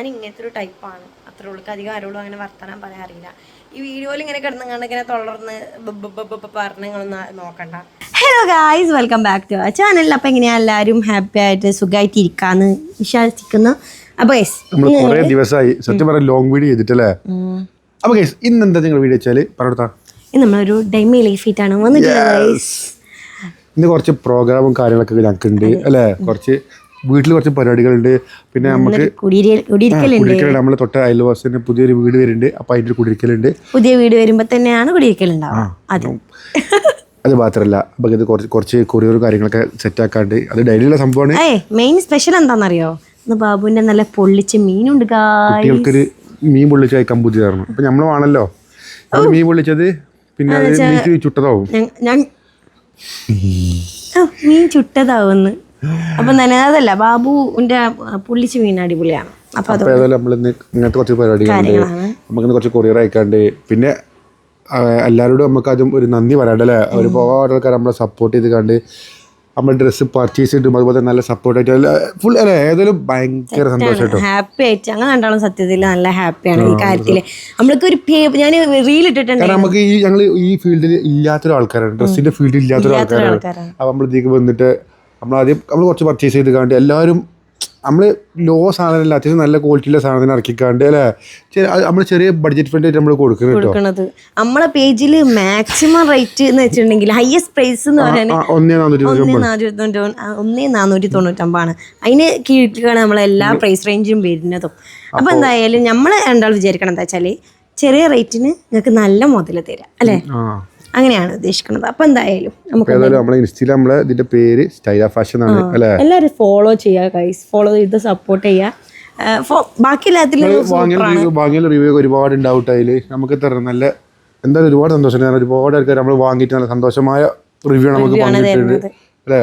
ഞാൻ ഇങ്ങനത്തെ ഒരു ടൈപ്പാണ് അത്ര ഉള്ളു. അധികം ആരോടും അങ്ങനെ വർത്തമാനം പറയാറില്ല ഈ വീഡിയോയിൽ ഇങ്ങനെ കിടന്നുകൊണ്ട് ഇങ്ങനെ തുടർന്ന് പറഞ്ഞ് നിങ്ങളൊന്ന് നോക്കണ്ട. Hello guys welcome back to ആ ചാനൽ അപ്പം എങ്ങനെയാ എല്ലാവരും ഹാപ്പി ആയിട്ട് സുഖമായിട്ട് ഇരിക്കാന്ന് വിശ്വസിക്കുന്നു അപ്പോൾ യെസ് നമ്മൾ കുറേ ദിവസമായി സത്യം പറഞ്ഞ ലോങ് വീഡിയോ ചെയ്തിട്ടല്ലേ? അപ്പൊ ഗൈസ് ഇന്ന് എന്താ നിങ്ങൾ വീഡിയോ വെച്ചാൽ? പറഞ്ഞെടുത്താ ഇന്ന് നമ്മളൊരു ഡൈമി ലൈഫിട്ടാണ് ആണ് വന്നിട്ട് ഇന്ന് കുറച്ച് പ്രോഗ്രാമും കാര്യങ്ങളൊക്കെ ഞങ്ങൾക്കുണ്ട് അല്ലേ? കുറച്ച് വീട്ടിൽ കുറച്ച് പരിപാടികളുണ്ട്. പിന്നെ നമുക്ക് കുടിയിരി- കുടിയിരിക്കലുണ്ട്. നമ്മൾ നമ്മളെ തൊട്ട അയൽവാസിന് പുതിയൊരു വീട് വരുന്നുണ്ട്. അപ്പൊ അതിന്റെ കുടിയിരിക്കലുണ്ട്. പുതിയ വീട് വരുമ്പോ തന്നെയാണ് കുടിയിരിക്കലുണ്ടാവുക. അത്. മാത്രല്ല മാത്രമല്ല അപ്പൊ ഇത് കുറച്ച് കുറച്ച് കൊറിയർ കാര്യങ്ങളൊക്കെ സെറ്റ് ആക്കാണ്ട് അത് ഡെയിലിയുള്ള സംഭവമാണ്. മെയിൻ സ്പെഷ്യൽ എന്താണെന്നറിയോ? ഇന്ന് ബാബുവിന്റെ നല്ല പൊള്ളിച്ച് മീനുണ്ട് കുട്ടികൾക്കൊരു മീൻ പൊള്ളിച്ച് കഴിക്കാൻ പുതിയ തരണം അപ്പൊ വേണല്ലോ. മീൻ പൊള്ളിച്ചത് പിന്നെ ചുട്ടതാവും. മീൻ ചുട്ടതാവുന്ന്. അപ്പൊ തന്നെ അതല്ല ബാബുവിന്റെ പുള്ളിച്ച് മീൻ അടിപൊളിയാണ്. അപ്പൊ ഏതായാലും നമ്മൾ ഇന്ന് ഇങ്ങനത്തെ കുറച്ച് പരിപാടികളുണ്ട്. നമുക്കിന്ന് കുറച്ച് കൊറിയർ അയക്കാണ്ട്. പിന്നെ എല്ലാവരോടും നമുക്ക് ആദ്യം ഒരു നന്ദി പറയണ്ടല്ലേ? ഒരുപാട് ആൾക്കാർ നമ്മളെ സപ്പോർട്ട് ചെയ്ത് കണ്ട് നമ്മൾ ഡ്രസ്സ് പർച്ചേസ് ചെയ്തിട്ടും അതുപോലെ തന്നെ നല്ല സപ്പോർട്ടായിട്ട് ഫുൾ അല്ലേ? ഏതായാലും ഭയങ്കര സന്തോഷം കേട്ടോ ഹാപ്പി ആയിട്ട്. അങ്ങനെ കണ്ടാലും സത്യത്തിൽ നല്ല ഹാപ്പിയാണ് ഈ കാര്യത്തിൽ. നമ്മൾക്ക് ഒരു ഞാൻ റീൽ ഇട്ടിട്ടുണ്ട്. കാരണം നമുക്ക് ഈ ഞങ്ങൾ ഈ ഫീൽഡിൽ ഇല്ലാത്തൊരു ആൾക്കാരാണ് ഡ്രസ്സിന്റെ ഫീൽഡിൽ ഇല്ലാത്തൊരു ആൾക്കാരാണ് അപ്പൊ നമ്മൾ ഇതിലേക്ക് വന്നിട്ട് നമ്മൾ ആദ്യം നമ്മൾ കുറച്ച് പർച്ചേസ് ചെയ്ത് കാണ്ട് എല്ലാവരും നമ്മൾ ലോ സാധനമല്ല അത്യാവശ്യം നല്ല ക്വാളിറ്റിയുള്ള സാധനം ഇറക്കിക്കാണ്ട് അല്ലേ? നമ്മൾ ചെറിയ ബഡ്ജറ്റ് ഫ്രണ്ട് ആയിട്ട് നമ്മൾ കൊടുക്കുന്നത് കൊടുക്കണത്. നമ്മളെ പേജിൽ മാക്സിമം റേറ്റ് എന്ന് വെച്ചിട്ടുണ്ടെങ്കിൽ ഹയസ്റ്റ് പ്രൈസ് എന്ന് പറയാൻ ആ, ഒന്നേ നാനൂറ്റി ഒന്നേ നാനൂറ്റി തൊണ്ണൂറ്റൊമ്പതാണ്. അതിന് കീഴിലാണ് നമ്മളെ എല്ലാ പ്രൈസ് റേഞ്ചും വരുന്നതും. അപ്പൊ എന്തായാലും നമ്മൾ രണ്ടാൾ വിചാരിക്കണം എന്താ വെച്ചാൽ ചെറിയ റേറ്റിന് നിങ്ങൾക്ക് നല്ല മുതൽ തരാം അല്ലേ? അങ്ങനെയാണ് ഉദ്ദേശിക്കുന്നത്. അപ്പൊ എന്തായാലും നമുക്ക് നമ്മളെ ഇൻസ്റ്റയിൽ നമ്മളെ ഇതിന്റെ പേര് സ്റ്റൈല ഫാഷൻ ആണ് അല്ലേ? എല്ലാവരും ഫോളോ ചെയ്യുക ഗൈസ് ഫോളോ ചെയ്ത് സപ്പോർട്ട് ചെയ്യുക. ബാക്കി എല്ലാത്തിലും ഒരുപാട് ഉണ്ടാവും അതിൽ. നമുക്ക് നല്ല എന്തായാലും ഒരുപാട് സന്തോഷം. കാരണം ഒരുപാട് ആൾക്കാർ നമ്മൾ വാങ്ങിയിട്ട് നല്ല സന്തോഷമായ റിവ്യൂ നമുക്ക് പറഞ്ഞിട്ടുണ്ട് അല്ലേ?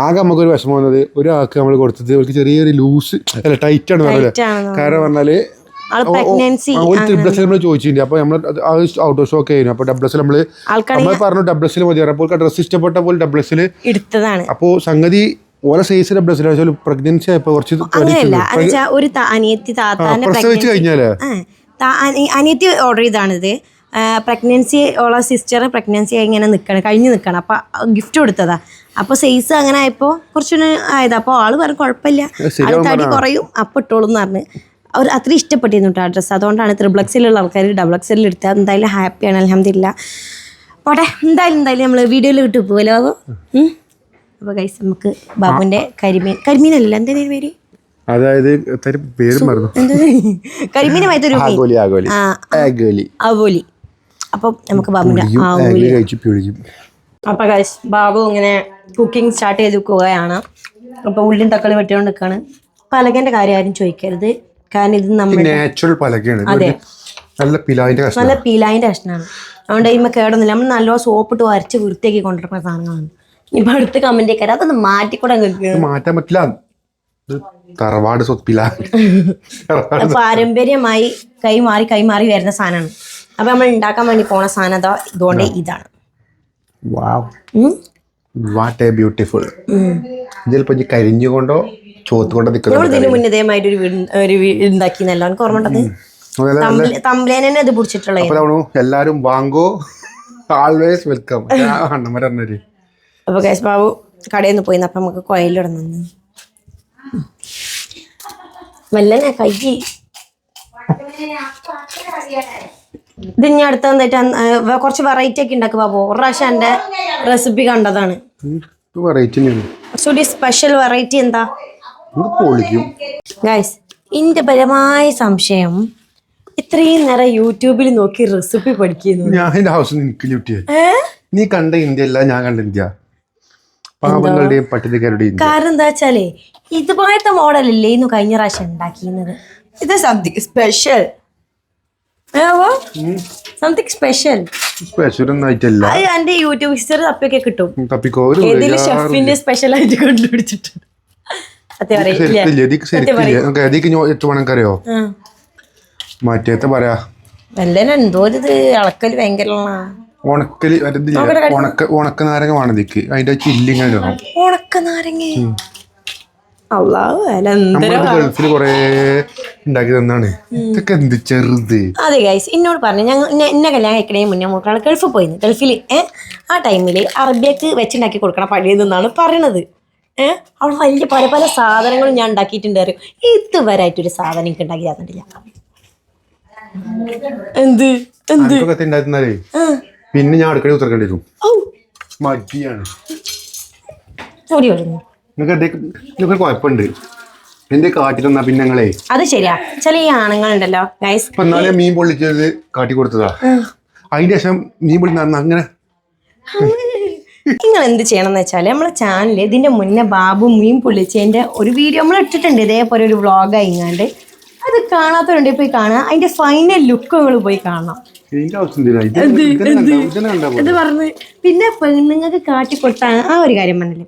ആകെ നമുക്കൊരു വിഷമം വന്നത് ഒരാൾക്ക് നമ്മൾ കൊടുത്തത് അവർക്ക് ചെറിയൊരു ലൂസ് അല്ല ടൈറ്റ് ആണ് പറഞ്ഞത് കാരണം പറഞ്ഞാൽ ഒരു ഡബ്ലസ് നമ്മൾ ചോദിച്ചിട്ടുണ്ട്. അപ്പോൾ നമ്മൾ ഔട്ട് ഓഫ് ആയിരുന്നു. പറഞ്ഞു മതി. അപ്പോൾ പോലെ ഡബിൾ ഡബ്ലസിൽ എടുത്തതാണ്. അപ്പോൾ സംഗതി ഓരോ സൈസ് വെച്ചാൽ പ്രഗ്നൻസി ആയപ്പോ കുറച്ച് അങ്ങനെയല്ല. ഒരു അനിയത്തി താത്താന്റെ പ്രസവിച്ച് കഴിഞ്ഞാലേ? അനിയത്തി ഓർഡർ ചെയ്താണിത് പ്രഗ്നൻസി ഉള്ള സിസ്റ്റർ പ്രഗ്നൻസി ഇങ്ങനെ നിൽക്കണം കഴിഞ്ഞ് നിൽക്കണം അപ്പോൾ ഗിഫ്റ്റ് കൊടുത്തതാ. അപ്പോൾ സൈസ് അങ്ങനെ ആയപ്പോൾ കുറച്ചുകൂടെ ആയതാ. അപ്പോൾ ആൾ പറഞ്ഞു കുഴപ്പമില്ല. ആൾ തടി കുറയും. അപ്പോൾ ഇട്ടോളും എന്ന് പറഞ്ഞ്. അവർ അത്ര ഇഷ്ടപ്പെട്ടിരുന്നു കേട്ടോ ആ ഡ്രസ്സ് അതുകൊണ്ടാണ് ത്രിബ്ലക്സിലുള്ള ആൾക്കാർ ഡബിൾ എക്സിൽ എടുത്തത്. എന്തായാലും ഹാപ്പിയാണ് അലഹമില്ല പോട്ടെ എന്തായാലും എന്തായാലും നമ്മൾ വീഡിയോയിൽ വിട്ടു പോകുമല്ലോ ബാബു? അപ്പോൾ ഗൈസ് നമുക്ക് ബാബുവിന്റെ കരിമീൻ. കരിമീനല്ല എന്താ ഇതിന്റെ പേര്? അതായത് പേര് മറന്നു. ആഗോലി അപ്പം നമുക്ക് ബാബുവിന്റെ അപ്പം ഗൈസ് ബാബു ഇങ്ങനെ കുക്കിംഗ് സ്റ്റാർട്ട് ചെയ്ത് വെക്കുകയാണ് അപ്പോൾ ഉള്ളിയും തക്കാളി വെട്ടിക്കൊണ്ട് നിൽക്കുകയാണ് പലകന്റെ കാര്യം ആരും ചോദിക്കരുത്. കാരണം ഇത് നമ്മൾ നാച്ചുറൽ പലകയാണ്. അതെ. നല്ല പിലാവിന്റെ കഷ്ണം. നല്ല പിലായിന്റെ കഷ്ണമാണ് അതുകൊണ്ട് ഇമ്മ കേടൊന്നുമില്ല. നമ്മൾ നല്ലോണം സോപ്പിട്ട് വരച്ച് വൃത്തിയാക്കി കൊണ്ടിരിക്കുന്ന സാധനങ്ങളാണ്. ഇപ്പൊ അടുത്ത കമന്റ് ഒക്കെ അതൊന്ന് മാറ്റിക്കൂടെ മാറ്റാൻ പറ്റില്ല. തറവാട് പാരമ്പര്യമായി കൈമാറി കൈമാറി വരുന്ന സാധനമാണ്. അപ്പൊ നമ്മൾ ഉണ്ടാക്കാൻ വേണ്ടി പോണ സാധനം അതാ ഇതുകൊണ്ട് ഇതാണ്. വാവ്. What a beautiful. ഇതിൽ കരിഞ്ഞുകൊണ്ടോ ചോത്തുകൊണ്ടോ നിൽക്കുന്നത് ഒരു വീട് ഒരു വീട് ഓർമ്മ തമ്പ്ലേനെ ഇത് പിടിച്ചിട്ടുള്ള എല്ലാരും വാങ്ങോ. ആൾവേസ് വെൽക്കം അപ്പൊ കേശ് ബാബു കടയിൽ നിന്ന് പോയി അപ്പൊ നമുക്ക് കൊയലിടന്നു വല്ലനെ കൈ ഇത് ഇനി അടുത്ത എന്തായിട്ട് കുറച്ച് വെറൈറ്റി ഒക്കെ ഉണ്ടാക്കുക ബാബു. ഒരു പ്രാവശ്യം എന്റെ റെസിപ്പി കണ്ടതാണ്. കുറച്ചുകൂടി സ്പെഷ്യൽ വെറൈറ്റി എന്താ? പൊളിക്കും ഗൈസ് എന്റെ പരമായ സംശയം ഇത്രയും നേരം യൂട്യൂബിൽ നോക്കി റെസിപ്പി പഠിക്കുന്നു. ഞാൻ എന്റെ ഹൗസ് നിനക്ക് ചുറ്റിയ നീ കണ്ട ഇന്ത്യ അല്ല ഞാൻ കണ്ട ഇന്ത്യ. പാവങ്ങളുടെയും പട്ടിണിക്കാരുടെയും കാരണം എന്താ വെച്ചാലേ ഇതുപോലത്തെ മോഡലല്ലേ ഇന്ന് കഴിഞ്ഞ പ്രാവശ്യം ഉണ്ടാക്കിയിരുന്നത്? ഇത് something special something special special അത് എന്റെ യൂട്യൂബ് ഹിസ്റ്ററി തപ്പിയൊക്കെ കിട്ടും. തപ്പിക്കോ? ഏതെങ്കിലും ഷെഫിന്റെ സ്പെഷ്യൽ ആയിട്ട് കണ്ടുപിടിച്ചിട്ടുണ്ട്. അറിയോ മറ്റേത്തെ പറയാ. വല്ലന എന്തോ ഇത് അളക്കൽ ഭയങ്കര ഉണക്കൽ മറ്റേതില്ലേ? ഉണക്ക ഉണക്ക നാരങ്ങ വേണം ഇതിക്ക് അതിന്റെ ചില്ലിങ്ങനെ ഇടണം. ഉണക്ക നാരങ്ങ? ഗൾഫിൽ കുറേ ഉണ്ടാക്കി തന്നാണ്. ഇതൊക്കെ എന്ത് ചെറുത്? അതെ ഗൈസ് എന്നോട് പറഞ്ഞു ഞങ്ങൾ എന്നെ- കല്യാണം കഴിക്കണേ മുന്നേ മൂക്കാൾ ഗൾഫ് പോയിരുന്നു ഗൾഫിൽ ആ ടൈമിൽ അറബിയക്ക് വെച്ചുണ്ടാക്കി കൊടുക്കണ പഴയതെന്നാണ് പറയണത്. ഏ? അവിടെ വലിയ പല പല സാധനങ്ങളും ഞാൻ ഉണ്ടാക്കിയിട്ടുണ്ടായിരുന്നു ഇതുവരെ ആയിട്ടൊരു സാധനം എനിക്ക് ഉണ്ടാക്കി തന്നിട്ടില്ല. എന്ത്? എന്ത്? ഉണ്ടായിരുന്നാലേ? പിന്നെ ഞാൻ അടുക്കള ഉത്തരക്കേണ്ടി വരും മടിയാണ്. ഓടി വരുന്നു നിങ്ങൾക്ക് കുഴപ്പമുണ്ട്. എന്റെ കാട്ടി തന്നാ പിന്നെ ഞങ്ങളെ അത് ശരിയാ. ചില ഈ ആണുങ്ങളുണ്ടല്ലോ ഗൈസ് മീൻ പൊള്ളിച്ചത് കാട്ടി കൊടുത്തതാ അതിന്റെ ശേഷം മീൻ പൊള്ളി അങ്ങനെ നിങ്ങൾ എന്ത് ചെയ്യണം എന്ന് വെച്ചാൽ നമ്മളെ ചാനൽ ഇതിന്റെ മുന്നേ ബാബു മീൻ പൊള്ളിച്ചതിന്റെ ഒരു വീഡിയോ നമ്മൾ ഇട്ടിട്ടുണ്ട്. ഇതേപോലെ ഒരു വ്ളോഗ് അയങ്ങാണ്ട് അത് കാണാത്തവരുണ്ട് പോയി കാണുക. അതിന്റെ ഫൈനൽ ലുക്ക് നിങ്ങൾ പോയി കാണണം. ഇത് പിന്നെ പെണ്ണുങ്ങൾക്ക് കാട്ടിക്കൊടുത്താണ്. ആ ഒരു കാര്യം പറഞ്ഞില്ലേ?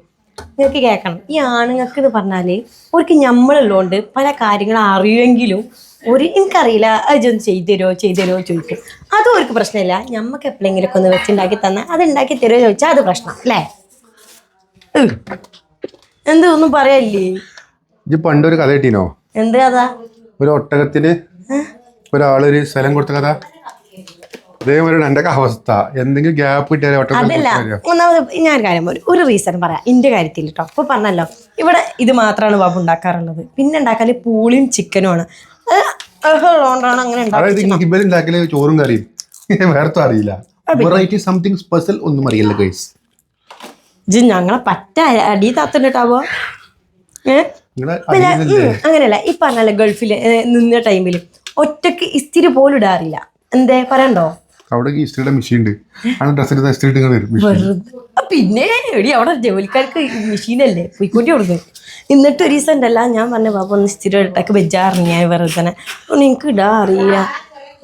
നിങ്ങൾക്ക് കേൾക്കണം. ഈ ആണുങ്ങൾക്ക് എന്ന് പറഞ്ഞാൽ അവർക്ക് ഞമ്മളുള്ളതുകൊണ്ട് പല കാര്യങ്ങളും അറിയുമെങ്കിലും ഒരു എനിക്കറിയില്ല അതൊന്ന് ചെയ്തു തരുമോ ചെയ്തു തരുമോ ചോദിക്കും. അതും അവർക്ക് പ്രശ്നമില്ല. ഞമ്മക്ക് എപ്പോഴെങ്കിലും ഒക്കെ ഒന്ന് വെച്ചുണ്ടാക്കി തന്നാൽ അത് ഉണ്ടാക്കി തരുമോ ചോദിച്ചാൽ അത് പ്രശ്നം അല്ലേ. എന്ത് ഒന്നും പറയല്ലേ? ഇജ്ജ് പണ്ടൊരു കഥ കിട്ടീനോ? എന്ത് കഥ? ഒരു ഒട്ടകത്തിന് ഒരാളൊരു സ്ഥലം കൊടുത്ത കഥ. അതേപോലെ എന്റെ അവസ്ഥ. എന്തെങ്കിലും ഗ്യാപ്പ് കിട്ടിയാലേ അതല്ല ഒന്നാമത് ഞാൻ കാര്യം പറയും. ഒരു റീസൺ പറയാം. എന്റെ കാര്യത്തിൽ കേട്ടോ അപ്പോൾ പറഞ്ഞല്ലോ ഇവിടെ ഇത് മാത്രമാണ് ബാബു ഉണ്ടാക്കാറുള്ളത്. പിന്നെ ഉണ്ടാക്കാൻ പൂളിയും ചിക്കനുമാണ് അതുകൊണ്ടാണ് അങ്ങനെ അതായത് ഇവർ ചോറും കറിയും. വേർത്തും അറിയില്ല. വെറൈറ്റി സംതിങ് സ്പെഷ്യൽ ഒന്നും അറിയില്ല ഗൈസ് ജി ഞങ്ങളെ പറ്റ അടി താത്തണ്ടിട്ടാവോ? പിന്നെ അങ്ങനെയല്ല. ഈ പറഞ്ഞല്ല ഗൾഫിൽ നിന്ന ടൈമിൽ ഒറ്റയ്ക്ക് ഇസ്തിരി പോലും ഇടാറില്ല. എന്തേ? പറയണ്ടോ? അവിടെ ഇസ്ത്രീയുടെ മെഷീൻ ഉണ്ട്. ഡ്രസ്സിന്റെ ഇസ്ത്രീ ഇട്ട് മെഷീൻ പിന്നെ എടി അവിടെ ജോലിക്കാർക്ക് മെഷീനല്ലേ പോയിക്കൊണ്ടി കൊടുക്കും എന്നിട്ട് ഒരു ദിവസം ഉണ്ടല്ല ഞാൻ പറഞ്ഞ ബാബ ഒന്ന് സ്ഥിരം ഇട്ടൊക്കെ വെച്ചാറിഞ്ഞ ഞാൻ വെറുതെ തന്നെ. അപ്പോൾ എനിക്ക് ഇടാ അറിയില്ല.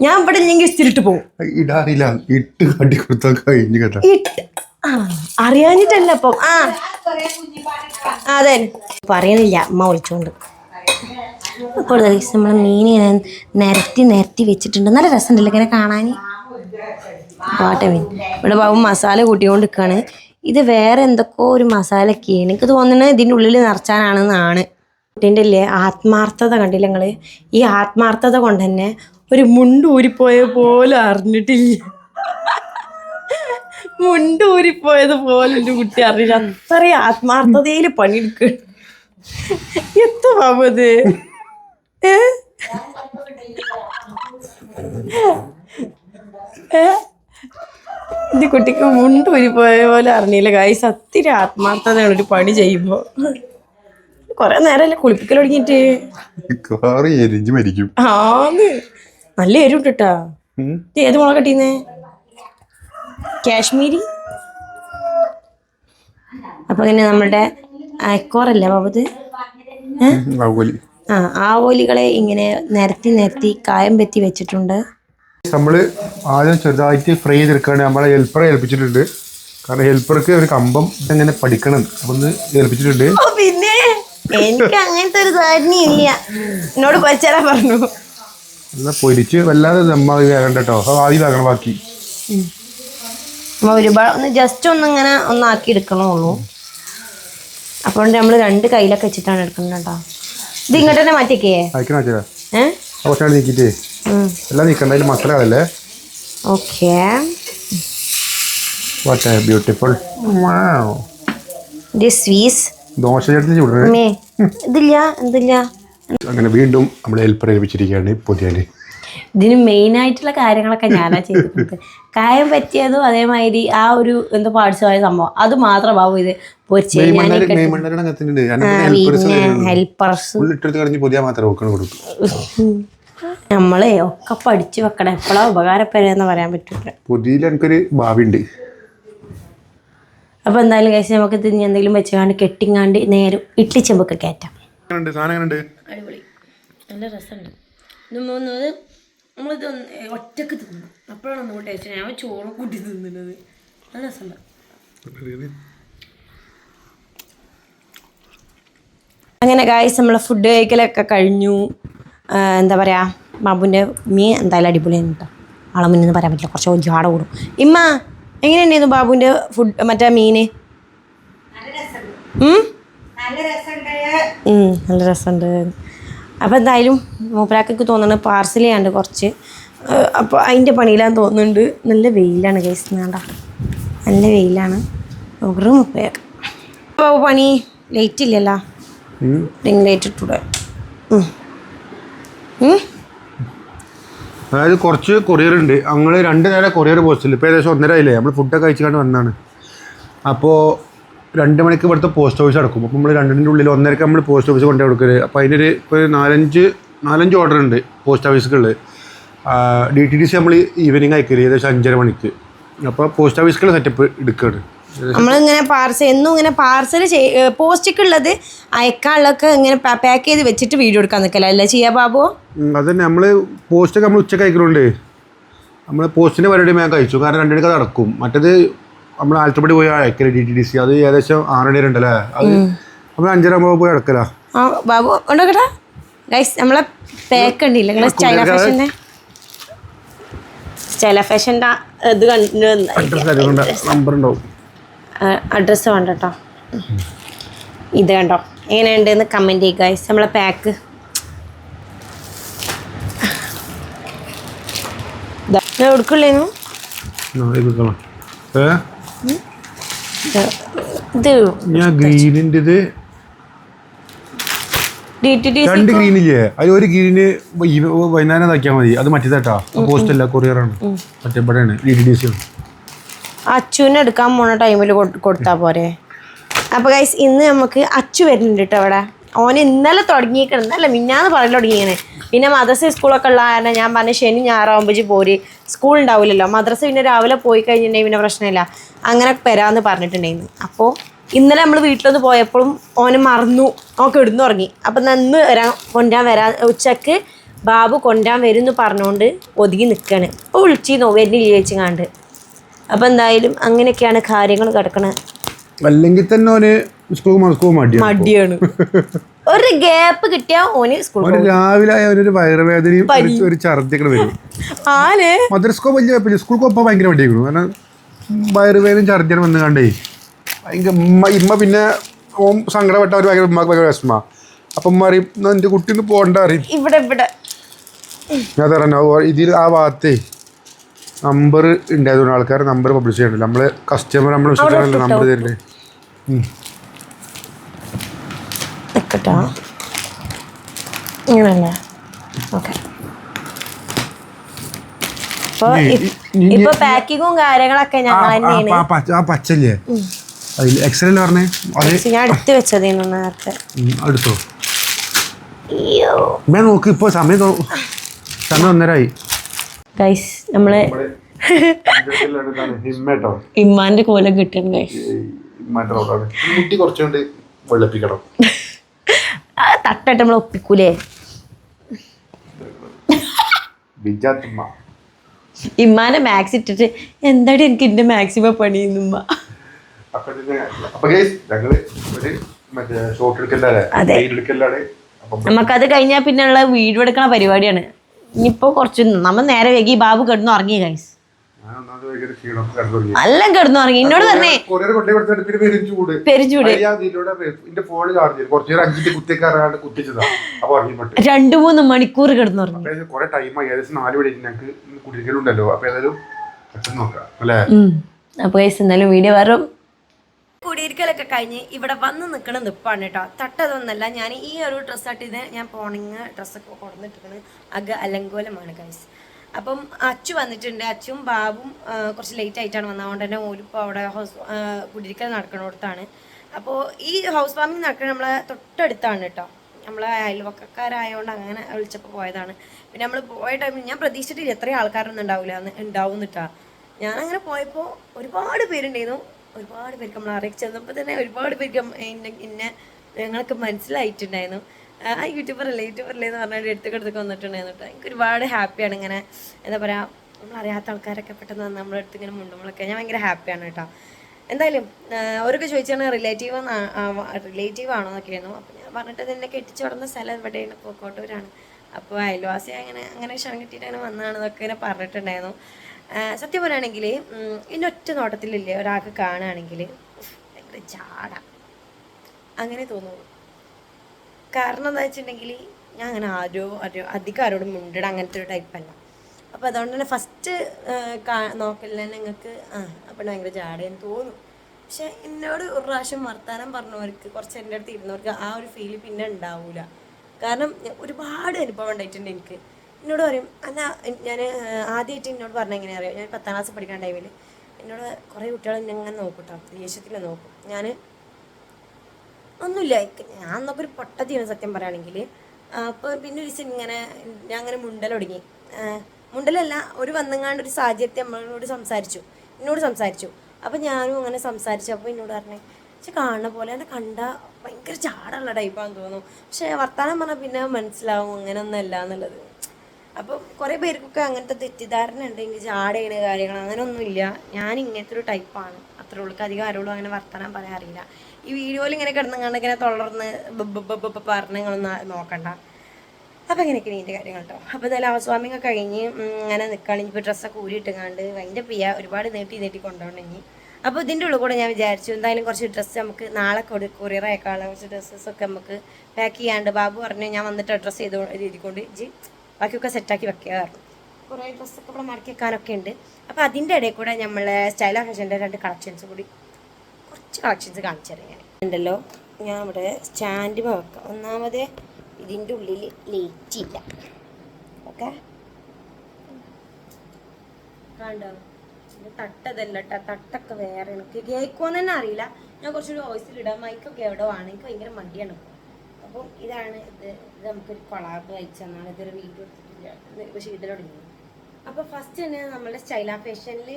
ഞാൻ ഇവിടെ ഇല്ലെങ്കിൽ സ്ഥിരിട്ട് പോകും. ഇടാറില്ല ഇട്ട് കാട്ടി കൊടുത്താൽ കഴിഞ്ഞു കേട്ടോ. ഇട്ട് ആ അറിയാനിട്ടല്ല അപ്പം ആ. അതെ. പറയണില്ല അമ്മ വിളിച്ചോണ്ട്. അപ്പോൾ നമ്മൾ മീൻ ഇങ്ങനെ നിരത്തി നിരത്തി വെച്ചിട്ടുണ്ട്. നല്ല രസമുണ്ടല്ലോ ഇങ്ങനെ കാണാൻ. പാട്ട മീൻ. ഇവിടെ പാവം മസാല കൂട്ടിക്കൊണ്ട് നിൽക്കുകയാണ് ഇത് വേറെ എന്തൊക്കെ ഒരു മസാലയൊക്കെയാണ്. എനിക്ക് തോന്നുന്നത് ഇതിന്റെ ഉള്ളിൽ നിറച്ചാനാണെന്നാണ്. കുട്ടീന്റെ ഇല്ലേ ആത്മാർത്ഥത കണ്ടില്ല നിങ്ങൾ ഈ ആത്മാർത്ഥത കൊണ്ട് തന്നെ ഒരു മുണ്ട് ഊരിപ്പോയ പോലെ അറിഞ്ഞിട്ടില്ല. മുണ്ട് ഊരിപ്പോയത് പോലെ എന്റെ കുട്ടി അറിയില്ല. അത്രയും ആത്മാർത്ഥതയിൽ പണിയെടുക്കുക എത്ര പാവത് ഏ? ഏ? ഇത് കുട്ടിക്ക് മുണ്ട് പോയ പോലെ അറിഞ്ഞില്ല. കായ് സത്തിരി ആത്മാർത്ഥതയാണ് ഒരു പണി ചെയ്യുമ്പോ. കൊറേ നേരല്ലേ കുളിപ്പിക്കൽ എരിഞ്ഞ് മരിക്കും. ആന്ന്. നല്ല എരിവ് കിട്ടാ ഏത് മുളക് കട്ടിന്നേ? കാശ്മീരി? അപ്പൊ ഇങ്ങനെ നമ്മളുടെ അക്കോറല്ലേ ബാബത് ആ ആവോലികളെ ഇങ്ങനെ നിരത്തി നിരത്തി കായം പെത്തി വെച്ചിട്ടുണ്ട്. നമ്മൾ ആദ്യം ചെറുതായിട്ട് ഫ്രൈ ചെയ്തെടുക്കുകയാണ് നമ്മളെ ഹെൽപ്പറെ ഏൽപ്പിച്ചിട്ടുണ്ട്. കാരണം ഹെൽപ്പർക്ക് ഒരു കമ്പം ഇങ്ങനെ പഠിക്കണം. അപ്പൊ ഒന്ന് ഏൽപ്പിച്ചിട്ടുണ്ട് പിന്നെ എനിക്ക് അങ്ങനത്തെ ഒരു ധാരണയില്ല എന്നോട് പറഞ്ഞു. എന്നാ പൊരിച്ച് വല്ലാതെ ദമ്മാതി വേഗണ്ട കേട്ടോ അത് ആദ്യം ബാക്കി ഒരുപാട് ഒന്ന് ജസ്റ്റ് ഒന്ന് ഇങ്ങനെ ഒന്നാക്കി എടുക്കണുള്ളൂ അപ്പോൾ നമ്മൾ രണ്ട് കയ്യിലൊക്കെ വെച്ചിട്ടാണ് എടുക്കുന്നത് കേട്ടോ. ഇത് ഇങ്ങോട്ട് തന്നെ മാറ്റിക്കേ അയക്കണം വെച്ചാ ഏ? കുറച്ചാണ് നീക്കിട്ട് എല്ലാം നീക്കണ്ട അതിൽ masala കളല്ലേ okay. What a beautiful wow this Swiss dosa ചേട്ടൻ അമ്മേ ഇതില്ല എന്തില്ല അങ്ങനെ വീണ്ടും നമ്മൾ ഹെൽപ്പർ ഏൽപ്പിച്ചിരിക്കുകയാണ് പൊതിയാൽ ഇതിന് മെയിൻ ആയിട്ടുള്ള കാര്യങ്ങളൊക്കെ ഞാനാ ചെയ്തിട്ടുണ്ട് കായം പറ്റിയതും അതേമാതിരി ആ ഒരു എന്തോ പാർട്സ് സംഭവം. അത് മാത്രമാവും ഇത്. ഹെൽപ്പേഴ്സ് നമ്മളെ ഒക്കെ പഠിച്ചു വെക്കണം. എപ്പോഴാ ഉപകാരപ്പെടുന്ന പറയാൻ പറ്റില്ല പൊതിയിൽ എനിക്കൊരു ഭാവി ഉണ്ട് അപ്പോൾ എന്തായാലും കഴിച്ച് നമുക്ക് തിരിഞ്ഞ് എന്തെങ്കിലും വെച്ചുകാണ്ട് കെട്ടിങ്ങാണ്ട് നേരെ ഇഡ്ലി ചെമ്പൊക്കെ കയറ്റാം. അടിപൊളി. നല്ല രസമുണ്ട്. ഇത് നമ്മളിത് ഒറ്റയ്ക്ക് തിന്നു. അപ്പോഴാണ് നമ്മൾ ടേസ്റ്റ് ഞാൻ ചോറ് കൂട്ടി തിന്നുന്നത്. നല്ല രസമുണ്ട്. അങ്ങനെ ഗായ്സ് നമ്മളെ ഫുഡ് കഴിക്കലൊക്കെ കഴിഞ്ഞു. എന്താ പറയുക ബാബുവിന്റെ മീൻ എന്തായാലും അടിപൊളിയാണ് കേട്ടോ. ആളെ മുന്നിൽ നിന്ന് പറയാൻ പറ്റില്ല. കുറച്ച് ജാട കൂടും ഇമ്മ എങ്ങനെയുണ്ടായിരുന്നു ബാബുവിന്റെ ഫുഡ് മറ്റേ മീൻ? നല്ല രസമുണ്ട്. അപ്പോൾ എന്തായാലും മൂപ്പരാക്കൊക്കെ തോന്നുന്നത് പാർസൽ ചെയ്യാണ്ട് കുറച്ച് അപ്പോൾ അതിന്റെ പണിയിലാന്ന് തോന്നുന്നുണ്ട്. നല്ല വെയിലാണ് കേസ് വേണ്ട നല്ല വെയിലാണ്. ഒരു മുപ്പയാക്ക അപ്പോൾ പണി ലേറ്റ് ഇല്ലല്ലോ? ലേറ്റ് ഇട്ടൂടെ? അതായത് കുറച്ച് കൊറിയർ ഉണ്ട്. ഞങ്ങൾ രണ്ട് നേരം കൊറിയർ പോസ്റ്റിൽ ഇപ്പോൾ ഏകദേശം ഒന്നര ആയില്ലേ? നമ്മൾ ഫുഡൊക്കെ കഴിച്ചിട്ട് വന്നാണ്. അപ്പോൾ രണ്ട് മണിക്ക് ഇവിടുത്തെ പോസ്റ്റ് ഓഫീസ് അടക്കും. അപ്പോൾ നമ്മൾ രണ്ടിന്റെ ഉള്ളിൽ ഒന്നരക്ക് നമ്മൾ പോസ്റ്റ് ഓഫീസ് കൊണ്ടു കൊടുക്കരുത് അപ്പോൾ അതിനൊരു ഇപ്പോൾ നാലഞ്ച് നാലഞ്ച് ഓർഡർ ഉണ്ട് പോസ്റ്റ് ഓഫീസുകളിൽ ഡി ടി ഡി സി നമ്മൾ ഈവനിങ് അയക്കരുത് ഏകദേശം അഞ്ചര മണിക്ക്. അപ്പോൾ പോസ്റ്റ് ഓഫീസുകളുടെ സെറ്റപ്പ് എടുക്കുകയാണ് നമ്മളിങ്ങനെ പാർസൽ എന്നും ഇങ്ങനെ പാർസൽ പോസ്റ്റിക്കുള്ളത് അയക്കാനുള്ളതൊക്കെ ഇങ്ങനെ പാക്ക് ചെയ്ത് വെച്ചിട്ട് വീഡിയോ എടുക്കാൻ നിൽക്കല അല്ലേ ചെയ്യാ ബാബു? അതന്നെ നമ്മൾ പോസ്റ്റൊക്കെ നമ്മൾ ഉച്ചയ്ക്ക് കഴിക്കലുണ്ട് നമ്മൾ പോസ്റ്റിന്റെ പരിപാടി ഞാൻ കഴിച്ചു. കാരണം രണ്ട് അത് നടക്കും. മറ്റേത് നമ്മൾ ആൽത്തപ്പടി പോയി അയക്കൽ ഡി ടി ഡി സി അത് ഏകദേശം ഉണ്ടല്ലേ? അത് നമ്മൾ അഞ്ചര ആകുമ്പോൾ പോയി അടക്കലാ. ആ ബാബു ഉണ്ടോക്കട്ടാ ഗൈസ് നമ്മളെ പാക്ക് ഉണ്ടില്ല നിങ്ങളെ സ്റ്റൈല ഫാഷന്റെ സ്റ്റൈല ഫാഷന്റെ ഇത് കണ്ടു നമ്പർ ഉണ്ടാവും. അഡ്രസ്സ് വേണ്ട കേട്ടോ ഇത് കണ്ടോ? എങ്ങനെയുണ്ടെന്ന് കമന്റ് ചെയ്യുക ഗൈസ് നമ്മളെ പാക്ക് എടുക്കില്ലേന്നു ഞാൻ ഗ്രീനിന്റെ രണ്ട് ഗ്രീൻ ഇല്ലേ അതിൽ ഒരു ഗ്രീന് വൈകുന്നേരം ഇതാക്കിയാൽ മതി. അത് മറ്റേതാട്ടാ പോസ്റ്റ് അല്ല കൊറിയറാണ് മറ്റേ ഇവിടെയാണ്. ഡി ടി ഡി സി ആണ് അച്ചുവിനെ എടുക്കാൻ പോണ ടൈമിൽ കൊടുത്താൽ പോരെ. അപ്പോൾ ഗൈസ് ഇന്ന് നമുക്ക് അച്ചു വരുന്നുണ്ട് കേട്ടോ അവിടെ ഓൻ ഇന്നലെ തുടങ്ങിയേക്കണം. ഇന്നലെ മിന്നാന്ന് പറഞ്ഞു തുടങ്ങിയാണ് പിന്നെ മദ്രസ സ്കൂളൊക്കെ ഉള്ള കാരണം ഞാൻ പറഞ്ഞ ശനി ഞായറാകുമ്പോൾ പോരി. സ്കൂൾ ഉണ്ടാവില്ലല്ലോ. മദ്രസ പിന്നെ രാവിലെ പോയി കഴിഞ്ഞിട്ടുണ്ടെങ്കിൽ പിന്നെ പ്രശ്നമില്ല. അങ്ങനെ വരാമെന്ന് പറഞ്ഞിട്ടുണ്ടായിരുന്നു. അപ്പോൾ ഇന്നലെ നമ്മൾ വീട്ടിലൊന്ന് പോയപ്പോഴും ഓന് മറന്നു. ഓക്കെ ഇടുന്ന് തുടങ്ങി അപ്പം നന്ന് വരാൻ കൊണ്ടാൻ വരാൻ ഉച്ചയ്ക്ക് ബാബു കൊണ്ടാൻ വരും എന്ന് പറഞ്ഞുകൊണ്ട് ഒതുങ്ങി നിൽക്കുകയാണ് ഇപ്പോൾ വിളിച്ചിരുന്നു ചേച്ചി കണ്ട്. അപ്പം എന്തായാലും അങ്ങനെയൊക്കെയാണ് കാര്യങ്ങൾ കിടക്കണത് അല്ലെങ്കിൽ തന്നെ ഓന് സ്കൂൾ സ്കൂൾ മടിയാണ് ഒരു ഗ്യാപ്പ് കിട്ടിയാ ഓന് സ്കൂൾ രാവിലെ ഒരു വയറുവേദനയും ഒരു- ഛർദ്ദിക്കണ വരും. ആന്? മദ്രസ്കോ വലിയ കുഴപ്പമില്ല. സ്കൂൾക്ക് ഒപ്പം ഭയങ്കര മടിയായിരുന്നു കാരണം വയറുവേദനയും ഛർദ്ദിയാണ് വന്ന് കണ്ടേ ഭയങ്കര ഉമ്മ ഇമ്മ പിന്നെ ഓം സങ്കടപ്പെട്ട ഒരു ഭയങ്കര ഉമ്മക്ക് ഭയങ്കര വിഷമ അപ്പം ഉമ്മ അറിയും എന്റെ എന്റെ കുട്ടി ഒന്ന് പോകണ്ട അറിയും ഇവിടെ ഇവിടെ. ഞാൻ തരണോ ഇതിൽ ആ ഭാഗത്തേ നമ്പർ ഉണ്ടായതുകൊണ്ട് ആൾക്കാർ നമ്പർ പബ്ലിഷ് ചെയ്യണ്ടല്ലോ. നമ്മൾ കസ്റ്റമർ നമ്മൾ വിശ്വസിച്ചാണല്ലോ നമ്പർ തരില്ലേ പച്ചല്ലേ? അതിൽ എക്സലല്ലേ പറഞ്ഞേ? ഞാൻ എടുത്ത് നേരത്തെ. നോക്ക് ഇപ്പൊ സമയം സമയം ഒന്നരായി. ഗൈസ് നമ്മളെ ഇമ്മാന്റെ കോല കിട്ടണം ഗൈസ് മുട്ടി കുറച്ചുകൊണ്ട് വെള്ളപ്പിക്കണം തട്ടായിട്ട് നമ്മൾ ഒപ്പിക്കൂലേ? ഇമ്മാനെ മാക്സ് ഇട്ടിട്ട് എന്താടി എനിക്ക് എന്റെ മാക്സിമ പണിയുന്നുമ്മ നമുക്കത് കഴിഞ്ഞാൽ പിന്നെയുള്ള വീഡിയോ എടുക്കണ പരിപാടിയാണ്. ഇനിയിപ്പോ കുറച്ച് നമ്മൾ നേരെ വൈകി ബാബു കിടന്നു ഉറങ്ങി ഗൈസ് കിടന്നു എല്ലാം കിടന്നു ഇറങ്ങി എന്നോട് തന്നെ പെരിച്ചൂട് രണ്ടു മൂന്ന് മണിക്കൂർ കിടന്നു ഇറങ്ങി അപ്പൊ കുറെ ടൈമായി ഏകദേശം നാല് മണി ഞങ്ങൾക്ക് കുടിക്കലുണ്ടല്ലോ അപ്പൊ ഏതായാലും പെട്ടെന്ന് നോക്കാം. അല്ലേ? അപ്പൊ ഗൈസ് എന്തായാലും വീഡിയോ വരും കുടിയിരിക്കലൊക്കെ കഴിഞ്ഞ് ഇവിടെ വന്ന് നിൽക്കണ നിപ്പാണ് കേട്ടോ തട്ടതൊന്നല്ല ഞാൻ ഈ ഒരു ഡ്രസ്സ് ആട്ടിത് ഞാൻ പോണിങ് ഡ്രസ്സൊക്കെ കൊടുന്നിട്ടിരിക്കുന്നത് അക അലങ്കോലമാണ് കൈസ് അപ്പം അച്ചു വന്നിട്ടുണ്ട്. അച്ചും ബാബും കുറച്ച് ലേറ്റ് ആയിട്ടാണ് വന്നത്. അതുകൊണ്ട് തന്നെ ഓലിപ്പോൾ അവിടെ ഹൗസ് കുടിയിരിക്കൽ നടക്കണോടത്താണ്. അപ്പോൾ ഈ ഹൗസ് വാമിങ് നടക്കണ നമ്മളെ തൊട്ടടുത്താണ് കേട്ടോ നമ്മളെ അയൽവക്കക്കാരായതുകൊണ്ട് അങ്ങനെ വിളിച്ചപ്പോൾ പോയതാണ്. പിന്നെ നമ്മൾ പോയ ടൈമിൽ ഞാൻ പ്രതീക്ഷിച്ചിട്ടില്ല എത്രയും ആൾക്കാരൊന്നും ഉണ്ടാവില്ല ഉണ്ടാവും എന്നിട്ടാ ഞാൻ അങ്ങനെ പോയപ്പോൾ ഒരുപാട് പേരുണ്ടായിരുന്നു. ഒരുപാട് പേർക്ക് നമ്മൾ അറിയിച്ചു ചെന്നപ്പോൾ തന്നെ ഒരുപാട് പേർക്ക് എന്നെ എന്നെ ഞങ്ങൾക്ക് മനസ്സിലായിട്ടുണ്ടായിരുന്നു. ആ യൂട്യൂബർ അല്ലേ എന്ന് പറഞ്ഞാൽ എടുത്തൊക്കെ എടുത്തൊക്കെ വന്നിട്ടുണ്ടായിരുന്നു കേട്ടോ എനിക്ക് ഒരുപാട് ഹാപ്പിയാണ് ഇങ്ങനെ എന്താ പറയുക നമ്മളറിയാത്ത ആൾക്കാരൊക്കെ പെട്ടെന്ന് വന്ന് നമ്മുടെ അടുത്ത് ഇങ്ങനെ മുണ്ടുമ്പോഴൊക്കെ ഞാൻ ഭയങ്കര ഹാപ്പിയാണ് കേട്ടോ എന്തായാലും അവരൊക്കെ ചോദിച്ചാണ് റിലേറ്റീവ് റിലേറ്റീവ് ആണോ എന്നൊക്കെയായിരുന്നു. അപ്പോൾ ഞാൻ പറഞ്ഞിട്ട് എന്നെ കെട്ടിച്ചു വളർന്ന സ്ഥലം ഇവിടെയാണ് പൂക്കോട്ടൂരാണ്. അപ്പോൾ അയൽവാസി അങ്ങനെ അങ്ങനെ ക്ഷണം കിട്ടിയിട്ട് അങ്ങനെ വന്നതാണെന്നൊക്കെ ഇങ്ങനെ പറഞ്ഞിട്ടുണ്ടായിരുന്നു. സത്യം പറയുകയാണെങ്കിൽ ഇനി ഒറ്റ നോട്ടത്തിലില്ലേ ഒരാൾക്ക് കാണുകയാണെങ്കിൽ ഭയങ്കര ചാട അങ്ങനെ തോന്നുള്ളൂ. കാരണം എന്താ വെച്ചിട്ടുണ്ടെങ്കിൽ ഞാൻ അങ്ങനെ ആരോ ആരോ അധികം ആരോടും മുണ്ടിട അങ്ങനത്തെ ഒരു ടൈപ്പല്ല അപ്പോൾ അതുകൊണ്ട് തന്നെ ഫസ്റ്റ് നോക്കലിൽ തന്നെ നിങ്ങൾക്ക് ആ അപ്പം ഭയങ്കര ചാടയെന്ന് തോന്നും. പക്ഷെ എന്നോട് ഒരു പ്രാവശ്യം വർത്താനം പറഞ്ഞവർക്ക് കുറച്ച് എന്റെ അടുത്ത് ഇരുന്നവർക്ക് ആ ഒരു ഫീൽ പിന്നെ ഉണ്ടാവില്ല കാരണം ഒരുപാട് അനുഭവം ഉണ്ടായിട്ടുണ്ട് എനിക്ക്. എന്നോട് പറയും എന്നാ ഞാൻ ആദ്യമായിട്ട് എന്നോട് പറഞ്ഞ എങ്ങനെ അറിയാം? ഞാൻ പത്താം ക്ലാസ് പഠിക്കുന്ന ടൈമിൽ എന്നോട് കുറേ കുട്ടികൾ എന്നെ അങ്ങനെ നോക്കും കേട്ടോ ദേഷ്യത്തിൽ നോക്കും. ഞാൻ ഒന്നുമില്ല ഞാൻ എന്നൊക്കെ ഒരു പൊട്ടത്തിയാണ് സത്യം പറയുകയാണെങ്കിൽ. അപ്പോൾ പിന്നെ ഒരു ദിവസം ഇങ്ങനെ ഞാൻ അങ്ങനെ മുണ്ടൽ തുടങ്ങി മുണ്ടലല്ല ഒരു വന്നങ്ങാണ്ട് ഒരു സാഹചര്യത്തെ നമ്മളോട് സംസാരിച്ചു എന്നോട് സംസാരിച്ചു. അപ്പം ഞാനും അങ്ങനെ സംസാരിച്ചു. അപ്പോൾ എന്നോട് പറഞ്ഞു പക്ഷെ കാണുന്ന പോലെ എന്നെ കണ്ട ഭയങ്കര ചാടുള്ള ടൈപ്പാണെന്ന് തോന്നുന്നു. പക്ഷേ വർത്താനം പറഞ്ഞാൽ പിന്നെ മനസ്സിലാവും അങ്ങനെ ഒന്നല്ല എന്നുള്ളത്. അപ്പം കുറേ പേർക്കൊക്കെ അങ്ങനത്തെ തെറ്റിദ്ധാരണ ഉണ്ടെങ്കിൽ ജാടയാണ് കാര്യങ്ങൾ അങ്ങനെയൊന്നുമില്ല ഞാൻ ഇങ്ങനത്തെ ഒരു ടൈപ്പാണ് അത്രേ ഉള്ളൂ. അധികം ആരോടും അങ്ങനെ വർത്തമാനം അറിയില്ല. ഈ വീഡിയോയിൽ ഇങ്ങനെ കിടന്നങ്ങാണ്ട് ഇങ്ങനെ തുടർന്ന് പറഞ്ഞ് നിങ്ങളൊന്ന് നോക്കണ്ട. അപ്പോൾ ഇങ്ങനെയൊക്കെ നീന്റെ കാര്യങ്ങൾ കേട്ടോ അപ്പോൾ എന്തായാലും ഒക്കെ കഴിഞ്ഞ് ഇങ്ങനെ നിൽക്കുകയാണ് ഇപ്പോൾ ഡ്രസ്സൊക്കെ ഊരിയിട്ടുങ്ങാണ്ട് അതിന്റെ പിയ ഒരുപാട് നീട്ടി നീട്ടി കൊണ്ടുപോകണമെങ്കിൽ അപ്പോൾ ഇതിന്റെ ഉള്ളിൽ കൂടെ ഞാൻ വിചാരിച്ചു എന്തായാലും കുറച്ച് ഡ്രസ്സ് നമുക്ക് നാളെ കൊടു കൊറിയർ അയക്കാനുള്ള കുറച്ച് ഡ്രസ്സസ് ഒക്കെ നമുക്ക് പാക്ക് ചെയ്യാണ്ട്. ബാബു പറഞ്ഞു ഞാൻ വന്നിട്ട് അഡ്രസ്സ് ചെയ്ത് എഴുതിക്കൊണ്ട് ബാക്കിയൊക്കെ സെറ്റാക്കി വെക്കാറുള്ളൂ കുറേ ഡ്രസ്സൊക്കെ ഇവിടെ മടക്കി വെക്കാനൊക്കെ ഉണ്ട്. അപ്പോൾ അതിന്റെ ഇടയിൽ കൂടെ നമ്മൾ സ്റ്റൈൽ ഓഫ് ഫാഷന്റെ രണ്ട് കളക്ഷൻസ് കൂടി. കുറച്ച് കളക്ഷൻസ് കാണിച്ചു തരാം ഞാൻ. ഉണ്ടല്ലോ. ഞാൻ ഇവിടെ സ്റ്റാൻഡ് വെക്കാം. ഒന്നാമത് ഇതിന്റെ ഉള്ളിൽ ലൈറ്റ് ഇല്ല. ഓക്കെ? കണ്ടോ? തട്ടതല്ല കേട്ടോ തട്ടൊക്കെ വേറെ എനിക്ക് കേൾക്കുമെന്ന് തന്നെ അറിയില്ല. ഞാൻ കുറച്ചുകൂടി വോയിസിൽ ഇടാം. മൈക്കൊക്കെ എവിടെ വേണം എനിക്ക് ഭയങ്കര മടിയാണ്. ഇപ്പോൾ അപ്പം ഇതാണ് ഇത്. ഇത് നമുക്കൊരു കൊളാബ് അയച്ചെന്നാണ് ഇതൊരു വീഡിയോ എടുത്തിട്ടില്ല. പക്ഷേ ഇതിലൊടുങ്ങി അപ്പോൾ ഫസ്റ്റ് തന്നെ നമ്മുടെ സ്റ്റൈല ഫാഷനിൽ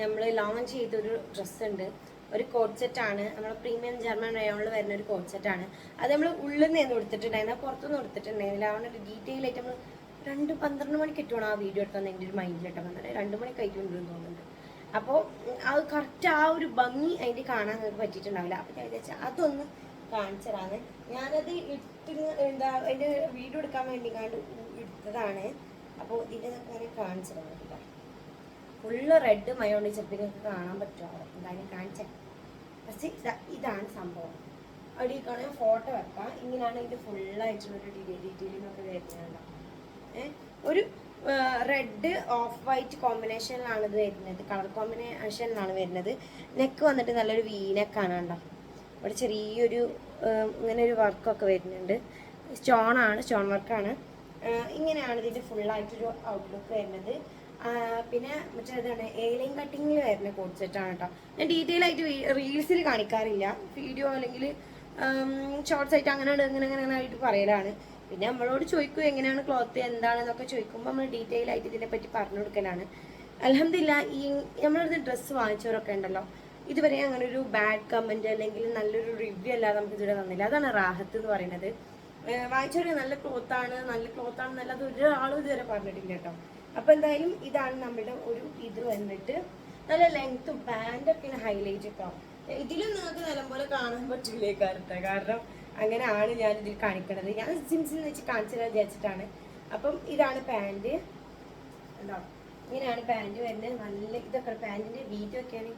നമ്മൾ ലോഞ്ച് ചെയ്തൊരു ഡ്രസ്സ് ഉണ്ട്. ഒരു കോഡ് സെറ്റാണ് നമ്മുടെ പ്രീമിയം ജർമ്മൻ റയോണിൽ വരുന്ന ഒരു കോഡ് സെറ്റാണ് അത് നമ്മൾ ഉള്ളിൽ നിന്ന് കൊടുത്തിട്ടുണ്ടായിരുന്നു പുറത്തുനിന്ന് കൊടുത്തിട്ടുണ്ടായിരുന്നില്ല ഒരു ഡീറ്റെയിൽ ആയിട്ട് നമ്മൾ രണ്ട് പന്ത്രണ്ട് മണിക്ക് ഇട്ടുവാണ് ആ വീഡിയോ എടുത്തത് എന്റെ ഒരു മൈൻഡിലിട്ട് വന്നത് രണ്ട് മണി ആയിട്ടുണ്ടെന്ന് തോന്നുന്നുണ്ട്. അപ്പോൾ അത് കറക്റ്റ് ആ ഒരു ഭംഗി അതിന്റെ കാണാൻ നിങ്ങൾക്ക് പറ്റിയിട്ടുണ്ടാവില്ല. അപ്പോൾ ഞാൻ വിചാരിച്ചാൽ അതൊന്ന് കാണിച്ചതാണ്. ഞാനത് ഇട്ട് എന്താ അതിന്റെ വീഡിയോ എടുക്കാൻ വേണ്ടി കണ്ട് എടുത്തതാണ് അപ്പോൾ ഇതിന്റെ അങ്ങനെ കാണിച്ചതാണ് കേട്ടോ. ഫുള്ള് റെഡ് മയോണ്ട് ചിലപ്പോൾ നിങ്ങൾക്ക് കാണാൻ പറ്റുമോ എന്തായാലും കാണിച്ചേ. പക്ഷേ ഇതാ ഇതാണ് സംഭവം. അവിടെ കാണാൻ ഫോട്ടോ വെക്കാം. ഇങ്ങനെയാണ് ഇതിന്റെ ഫുള്ളായിട്ടുള്ളൊരു ഡീറ്റെയിൽ ഡീറ്റെയിലിംഗ് വരുന്നത് ഏഹ് ഒരു റെഡ് ഓഫ് വൈറ്റ് കോമ്പിനേഷനിലാണ് ഇത് വരുന്നത്. കളർ കോമ്പിനേഷനിലാണ് വരുന്നത്. നെക്ക് വന്നിട്ട് നല്ലൊരു വീനെക്കാണ് കണ്ടോ ഇവിടെ ചെറിയൊരു ഇങ്ങനെ ഒരു വർക്കൊക്കെ വരുന്നുണ്ട്. സ്റ്റോണാണ് സ്റ്റോൺ വർക്കാണ്. ഇങ്ങനെയാണ് ഇതിന്റെ ഫുള്ളായിട്ടൊരു ഔട്ട്ലുക്ക് വരുന്നത്. പിന്നെ മറ്റേ ഇതാണ് ഏലൈൻ കട്ടിങ്ങിൽ വരുന്ന കോഡ് സെറ്റാണ് കേട്ടോ ഞാൻ ഡീറ്റെയിൽ ആയിട്ട് റീൽസിൽ കാണിക്കാറില്ല. വീഡിയോ അല്ലെങ്കിൽ ഷോർട്സ് ആയിട്ട് അങ്ങനെ അങ്ങനെ അങ്ങനെ ആയിട്ട് പറയലാണ്. പിന്നെ നമ്മളോട് ചോദിക്കും എങ്ങനെയാണ് ക്ലോത്ത് എന്താണെന്നൊക്കെ ചോദിക്കുമ്പോൾ നമ്മൾ ഡീറ്റെയിൽ ആയിട്ട് ഇതിനെപ്പറ്റി പറഞ്ഞു കൊടുക്കലാണ്. അലഹമില്ല ഈ നമ്മളടുത്ത് ഡ്രസ്സ് വാങ്ങിച്ചവരൊക്കെ ഉണ്ടല്ലോ. ഇതുവരെ അങ്ങനെ ഒരു ബാഡ് കമന്റ് അല്ലെങ്കിൽ നല്ലൊരു റിവ്യൂ അല്ല നമുക്ക് ഇതുവരെ തന്നില്ല അതാണ് റാഹത്ത് എന്ന് പറയുന്നത്. വായിച്ചൊരു നല്ല ക്ലോത്താണ് നല്ല ക്ലോത്താണ് ആണെന്നല്ലാതെ ഒരാളും ഇതുവരെ പറഞ്ഞിട്ടില്ല കേട്ടോ. അപ്പൊ എന്തായാലും ഇതാണ് നമ്മുടെ ഒരു ഇത് വന്നിട്ട് നല്ല ലെങ്ത്തും പാന്റൊക്കെ ഹൈലൈറ്റ് കേട്ടോ ഇതിലും നിങ്ങൾക്ക് നല്ലപോലെ കാണാൻ പറ്റില്ലേ കാലത്തെ കാരണം അങ്ങനെയാണ് ഞാൻ ഇതിൽ കാണിക്കണത്. ഞാൻ സിംസിൽ വെച്ച് കാണിച്ചു തരാൻ വിചാരിച്ചിട്ടാണ്. അപ്പം ഇതാണ് പാന്റ് ഇങ്ങനെയാണ് പാന്റ് വരുന്നത്. നല്ല ഇതൊക്കെ പാന്റിന്റെ വീറ്റൊക്കെയാണ്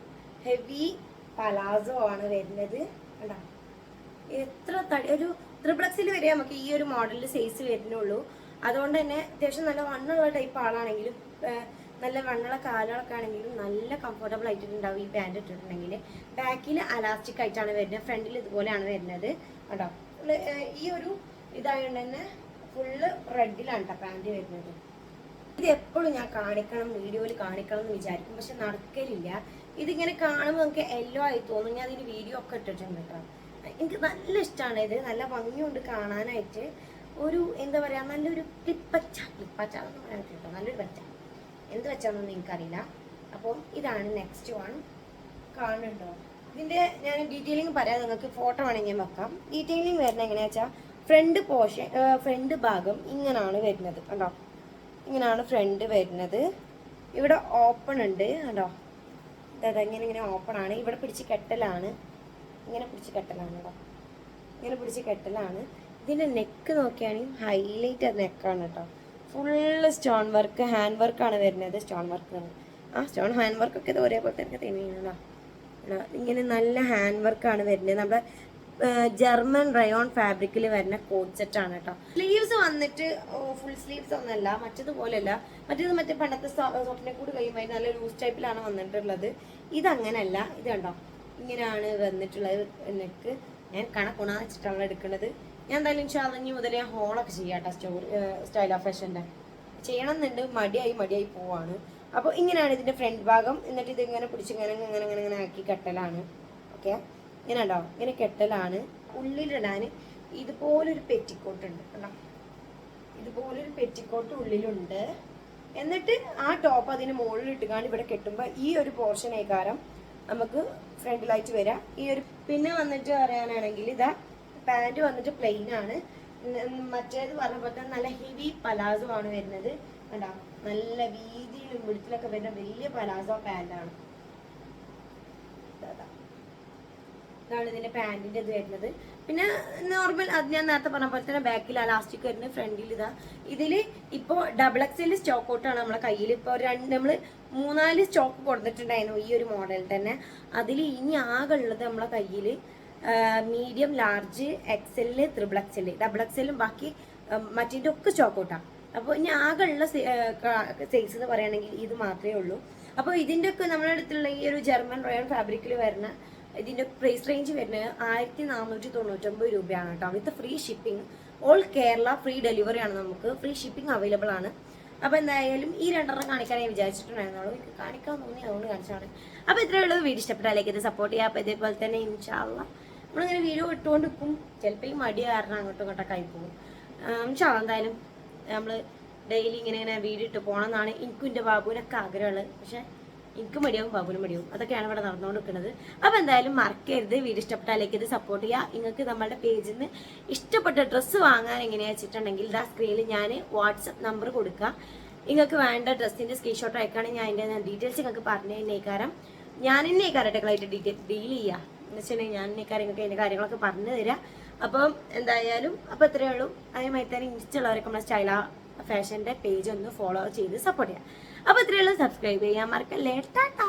ഹെവി പലാസോ ആണ് വരുന്നത്. കണ്ടോ? എത്ര തടി ഒരു ത്രിപ്ലക്സിൽ വരെ നമുക്ക് ഈ ഒരു മോഡലിൽ സൈസ് വരുന്നുള്ളൂ. അതുകൊണ്ട് തന്നെ അത്യാവശ്യം നല്ല വണ്ണുള്ള ടൈപ്പ് ആളാണെങ്കിലും നല്ല വണ്ണുള്ള കാലുകളൊക്കെ ആണെങ്കിലും നല്ല കംഫർട്ടബിൾ ആയിട്ടുണ്ടാവും ഈ പാന്റ് ഇട്ടിട്ടുണ്ടെങ്കിൽ ബാക്കിൽ അലാസ്റ്റിക് ആയിട്ടാണ് വരുന്നത്. ഫ്രണ്ടിൽ ഇതുപോലെയാണ് വരുന്നത്. കേട്ടോ ഈ ഒരു ഇതായതുകൊണ്ട് തന്നെ ഫുള്ള് റെഡിലാണ് കേട്ടോ പാന്റ് വരുന്നത്. ഇത് എപ്പോഴും ഞാൻ കാണിക്കണം വീഡിയോയിൽ കാണിക്കണം എന്ന് വിചാരിക്കും. പക്ഷെ നടക്കലില്ല. ഇതിങ്ങനെ കാണുമ്പോൾ നമുക്ക് എല്ലോ ആയി തോന്നും. ഞാൻ അതിന് വീഡിയോ ഒക്കെ ഇട്ടിട്ടുണ്ട് കേട്ടോ എനിക്ക് നല്ല ഇഷ്ടമാണ് ഇത്. നല്ല ഭംഗിയുണ്ട് കാണാനായിട്ട്. ഒരു എന്താ പറയുക നല്ലൊരു ക്ലിപ്പച്ച ക്ലിപ്പച്ച എന്ന് പറയാൻ കേട്ടോ നല്ലൊരു പച്ച. എന്ത് വെച്ചാന്നൊന്നും എനിക്കറിയില്ല. അപ്പം ഇതാണ് നെക്സ്റ്റ് വൺ കാണുന്നുണ്ടോ? ഇതിന്റെ ഞാൻ ഡീറ്റെയിലിംഗ് പറയാം. നിങ്ങൾക്ക് ഫോട്ടോ വേണമെങ്കിൽ ഞാൻ വെക്കാം. ഡീറ്റെയിലിംഗ് വരുന്നത് എങ്ങനെയാ വെച്ചാൽ ഫ്രണ്ട് പോർഷൻ ഫ്രണ്ട് ഭാഗം ഇങ്ങനെയാണ് വരുന്നത്. കണ്ടോ? ഇങ്ങനെയാണ് ഫ്രണ്ട് വരുന്നത്. ഇവിടെ ഓപ്പൺ ഉണ്ട്. കണ്ടോ? ഇതാ ഇങ്ങനെ ഓപ്പൺ ആണ്. ഇവിടെ പിടിച്ച് കെട്ടലാണ്. ഇങ്ങനെ പിടിച്ച് കെട്ടലാണ് കേട്ടോ ഇങ്ങനെ പിടിച്ച് കെട്ടലാണ്. ഇതിന്റെ നെക്ക് നോക്കിയാണെങ്കിൽ ഹൈലൈറ്റ് നെക്കാണ് കേട്ടോ ഫുള്ള് സ്റ്റോൺ വർക്ക് ഹാൻഡ് വർക്കാണ് വരുന്നത് സ്റ്റോൺ വർക്ക് ആ സ്റ്റോൺ ഹാൻഡ് വർക്കൊക്കെ ഇത് ഒരേപോലെ തന്നെ തന്നെയാണ് ഇങ്ങനെ നല്ല ഹാൻഡ് വർക്കാണ് വരുന്നത്. നമ്മുടെ ജർമ്മൻ റയോൺ ഫാബ്രിക്കിൽ വരുന്ന കോട്ട് സെറ്റ് ആണ് കേട്ടോ സ്ലീവ്സ് വന്നിട്ട് ഫുൾ സ്ലീവ്സ് ഒന്നല്ല മറ്റതുപോലെയല്ല. മറ്റേത് മറ്റേ പണ്ടത്തെ സ്വപ്നെ കൂടി കഴിയുമ്പോൾ നല്ല ലൂസ് ടൈപ്പിലാണ് വന്നിട്ടുള്ളത്. ഇതങ്ങനല്ല. ഇത് കണ്ടോ? ഇങ്ങനെയാണ് വന്നിട്ടുള്ളത് നെക്ക് ഞാൻ കണക്കുണ വെച്ചിട്ടാണ് എടുക്കുന്നത്. ഞാൻ എന്തായാലും ഇനി മുതൽ ഞാൻ ഹോളൊക്കെ ചെയ്യാം കേട്ടോ സ്റ്റോറി സ്റ്റൈൽ ഓഫ് ഫാഷന്റെ ചെയ്യണം എന്നുണ്ട് മടിയായി മടിയായി പോവാണ്. അപ്പോൾ ഇങ്ങനെയാണ് ഇതിന്റെ ഫ്രണ്ട് ഭാഗം. എന്നിട്ട് ഇതിങ്ങനെ പിടിച്ച് ഇങ്ങനെ ഇങ്ങനെ ഇങ്ങനെ ഇങ്ങനെ ആക്കി കെട്ടലാണ്. ഓക്കെ ഇങ്ങനെ ഉണ്ടോ ഇങ്ങനെ കെട്ടലാണ്. ഉള്ളിലിടാൻ ഇതുപോലൊരു പെറ്റിക്കോട്ടുണ്ട് കണ്ടോ? ഇതുപോലൊരു പെറ്റിക്കോട്ട് ഉള്ളിലുണ്ട്. എന്നിട്ട് ആ ടോപ്പ് അതിന് മുകളിൽ ഇട്ടുകാണ്ട് ഇവിടെ കെട്ടുമ്പോൾ ഈ ഒരു പോർഷൻ ഏകാരം നമുക്ക് ഫ്രണ്ടിലായിട്ട് വരാം. ഈ ഒരു പിന്നെ വന്നിട്ട് പറയാനാണെങ്കിൽ ഇതാ പാന്റ് വന്നിട്ട് പ്ലെയിൻ ആണ്. മറ്റേത് പറഞ്ഞ പോലെ നല്ല ഹെവി പലാസോ ആണ് വരുന്നത്. കണ്ടോ? നല്ല വീതിയിലും വിടുത്തിലൊക്കെ വരുന്ന വലിയ പലാസോ പാന്റാണ് ഇതാണ് ഇതിന്റെ പാന്റിന്റെ ഇത് വരുന്നത്. പിന്നെ നോർമൽ അത് ഞാൻ നേരത്തെ പറഞ്ഞ പോലെ തന്നെ ബാക്കിൽ അലാസ്റ്റിക് വരുന്നത് ഫ്രണ്ടിൽ ഇതാ. ഇതിൽ ഇപ്പോ ഡബിൾ എക്സിൽ സ്റ്റോക്ക് ഔട്ടാണ് നമ്മളെ കയ്യിൽ. ഇപ്പോൾ രണ്ട് നമ്മൾ മൂന്നാൽ സ്റ്റോക്ക് കൊടുത്തിട്ടുണ്ടായിരുന്നു ഈ ഒരു മോഡൽ തന്നെ. അതിൽ ഇനി ആകെ ഉള്ളത് നമ്മളെ കയ്യിൽ medium large XL triple XL double എക്സെല്ലും ബാക്കി മറ്റേന്റെ ഒക്കെ സ്റ്റോക്ക് ഔട്ടാണ് അപ്പോൾ ഇനി ആകെ ഉള്ള സൈസ് എന്ന് പറയുകയാണെങ്കിൽ ഇത് മാത്രമേ ഉള്ളൂ. അപ്പോൾ ഇതിന്റെ ഒക്കെ നമ്മുടെ അടുത്തുള്ള ഈ ഒരു ജർമ്മൻ റോയൽ ഫാബ്രിക്കിൽ വരുന്ന ഇതിന്റെ പ്രൈസ് റേഞ്ച് വരുന്നത് ആയിരത്തി നാനൂറ്റി തൊണ്ണൂറ്റൊമ്പത് രൂപയാണ് കേട്ടോ. With free shipping all Kerala free delivery ആണ് നമുക്ക്. ഫ്രീ ഷിപ്പിംഗ് അവൈലബിൾ ആണ്. അപ്പോൾ എന്തായാലും ഈ രണ്ടെണ്ണം കാണിക്കാൻ ഞാൻ വിചാരിച്ചിട്ടുണ്ടായിരുന്നുള്ളൂ എനിക്ക് കാണിക്കാൻ തോന്നി അതുകൊണ്ട് കാണിച്ചാണ് അപ്പോൾ ഇത്രയേ ഉള്ളൂ. വീഡിയോ ഇഷ്ടപ്പെട്ടാലേക്ക് ഇത് സപ്പോർട്ട് ചെയ്യാം അപ്പോൾ ഇതേപോലെ തന്നെ ഇൻഷാള്ള നമ്മളിങ്ങനെ വീഡിയോ ഇട്ടുകൊണ്ട് നിൽക്കും. ചിലപ്പോൾ ഈ മടി കാരണം അങ്ങോട്ടും ഇങ്ങോട്ടൊക്കെ ആയി പോകും. ഇൻഷാള്ള എന്തായാലും നമ്മൾ ഡെയിലി ഇങ്ങനെ ഇങ്ങനെ വീഡിയോ ഇട്ട് പോകണം എന്നാണ് എനിക്കും എന്റെ ബാബുവിനൊക്കെ ആഗ്രഹമുള്ളത്. പക്ഷേ എനിക്ക് മടിയാവും ബാബുവിന് മടിയാവും. അതൊക്കെയാണ് ഇവിടെ നടന്നുകൊണ്ടിരിക്കുന്നത് അപ്പോൾ എന്തായാലും മറക്കരുത് വീഡിയോ ഇഷ്ടപ്പെട്ടാലേക്ക് ഇത് സപ്പോർട്ട് ചെയ്യുക. നിങ്ങൾക്ക് നമ്മുടെ പേജിൽ നിന്ന് ഇഷ്ടപ്പെട്ട ഡ്രസ്സ് വാങ്ങാൻ എങ്ങനെയാ വെച്ചിട്ടുണ്ടെങ്കിൽ ഇതാ സ്ക്രീനിൽ ഞാൻ വാട്സപ്പ് നമ്പർ കൊടുക്കുക നിങ്ങൾക്ക് വേണ്ട ഡ്രസ്സിന്റെ സ്ക്രീൻഷോട്ട് അയക്കുകയാണെങ്കിൽ ഞാൻ അതിന്റെ ഡീറ്റെയിൽസ് നിങ്ങൾക്ക് പറഞ്ഞു തന്നേക്കാരം ഞാൻ തന്നെ കാരട്ടകളായിട്ട് ഡീറ്റെയിൽ ഡീൽ ചെയ്യുക എന്ന് വെച്ചിട്ടുണ്ടെങ്കിൽ ഞാൻ ഈ കാര്യങ്ങൾക്ക് അതിന്റെ കാര്യങ്ങളൊക്കെ പറഞ്ഞു തരാം. അപ്പം എന്തായാലും അപ്പോൾ ഇത്രയേ ഉള്ളൂ. അതേമാതിരി തന്നെ ഇൻസ്റ്റുള്ളവരൊക്കെ നമ്മുടെ സ്റ്റൈല ഫാഷന്റെ പേജ് ഒന്ന് ഫോളോ ചെയ്ത് സപ്പോർട്ട് ചെയ്യാം. അപ്പോൾ ഇത്രയുള്ള സബ്സ്ക്രൈബ് ചെയ്യാൻ മറക്കല്ലേ. ടാറ്റാ